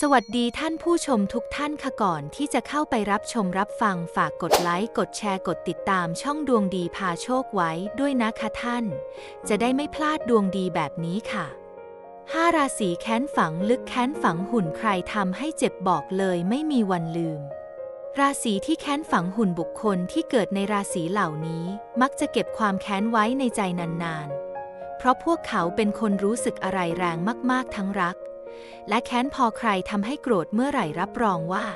สวัสดีท่านผู้ชมทุกท่านค่ะก่อนที่จะเข้าไปรับชมรับฟังฝากกดไลค์กดแชร์กดติดตามช่องดวงดีพาโชคไว้ด้วยนะคะท่าน จะได้ไม่พลาดดวงดีแบบนี้ค่ะห้าราศีแค้นฝังลึกแค้นฝังหุ่นใครทำให้เจ็บบอกเลยไม่มีวันลืม ราศีที่แค้นฝังหุ่นบุคคลที่เกิดในราศีเหล่านี้ มักจะเก็บความแค้นไว้ในใจนานๆ เพราะพวกเขาเป็นคนรู้สึกอะไรแรงมากๆทั้งรัก และแค้นพอใครทำให้โกรธเมื่อไหร่รับรองว่า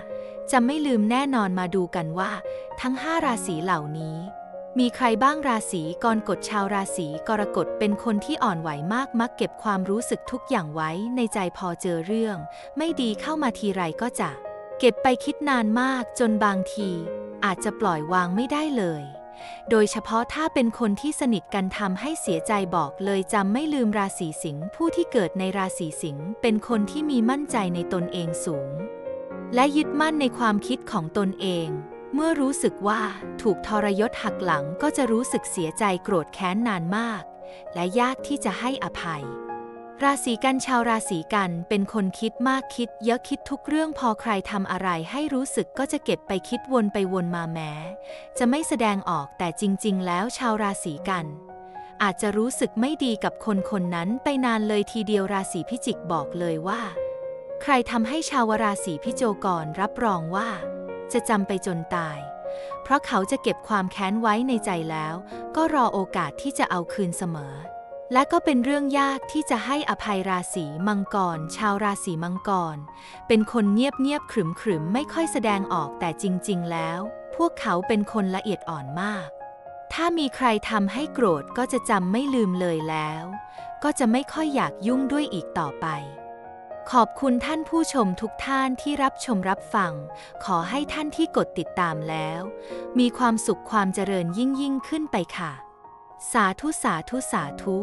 จะไม่ลืมแน่นอนมาดูกันว่า ทั้ง5ราศีเหล่านี้ มีใครบ้างราศีกรกฎชาวราศีกรกฎเป็นคนที่อ่อนไหวมากมักเก็บความรู้สึกทุกอย่างไว้ในใจพอเจอเรื่อง ไม่ดีเข้ามาทีไรก็จะ เก็บไปคิดนานมากจนบางที อาจจะปล่อยวางไม่ได้เลย โดยเฉพาะถ้าเป็นคนที่สนิทกันทำให้เสียใจบอกเลยจำไม่ลืมราศีสิงห์ผู้ที่เกิดในราศีสิงห์เป็นคนที่มีมั่นใจในตนเองสูง และยึดมั่นในความคิดของตนเอง เมื่อรู้สึกว่าถูกทรยศหักหลังก็จะรู้สึกเสียใจโกรธแค้นนานมาก และยากที่จะให้อภัย ราศีกันชาวราศีกันเป็นคนคิดมากคิด เยอะคิดทุกเรื่องพอใครทำอะไรให้รู้สึกก็จะเก็บไปคิดวนไปวนมาแม้ จะไม่แสดงออกแต่จริง ๆ แล้วชาวราศีกัน อาจจะรู้สึกไม่ดีกับคนคนนั้นไปนานเลยทีเดียวราศีพิจิกบอกเลยว่า ใครทำให้ชาวราศีพิโจกรรับรองว่า จะจำไปจนตาย เพราะเขาจะเก็บความแค้นไว้ในใจแล้ว ก็รอโอกาสที่จะเอาคืนเสมอ และก็เป็นเรื่องยากที่จะให้อภัยราศีมังกร ชาวราศีมังกร เป็นคนเงียบเงียบขรึมขรึมไม่ค่อยแสดงออกแต่จริง ๆ แล้ว พวกเขาเป็นคนละเอียดอ่อนมาก ถ้ามีใครทำให้โกรธก็จะจำไม่ลืมเลยแล้ว ก็จะไม่ค่อยอยากยุ่งด้วยอีกต่อไป ขอบคุณท่านผู้ชมทุกท่านที่รับชมรับฟัง ขอให้ท่านที่กดติดตามแล้ว มีความสุขความเจริญยิ่งยิ่งขึ้นไปค่ะ สาธุสาธุสาธุ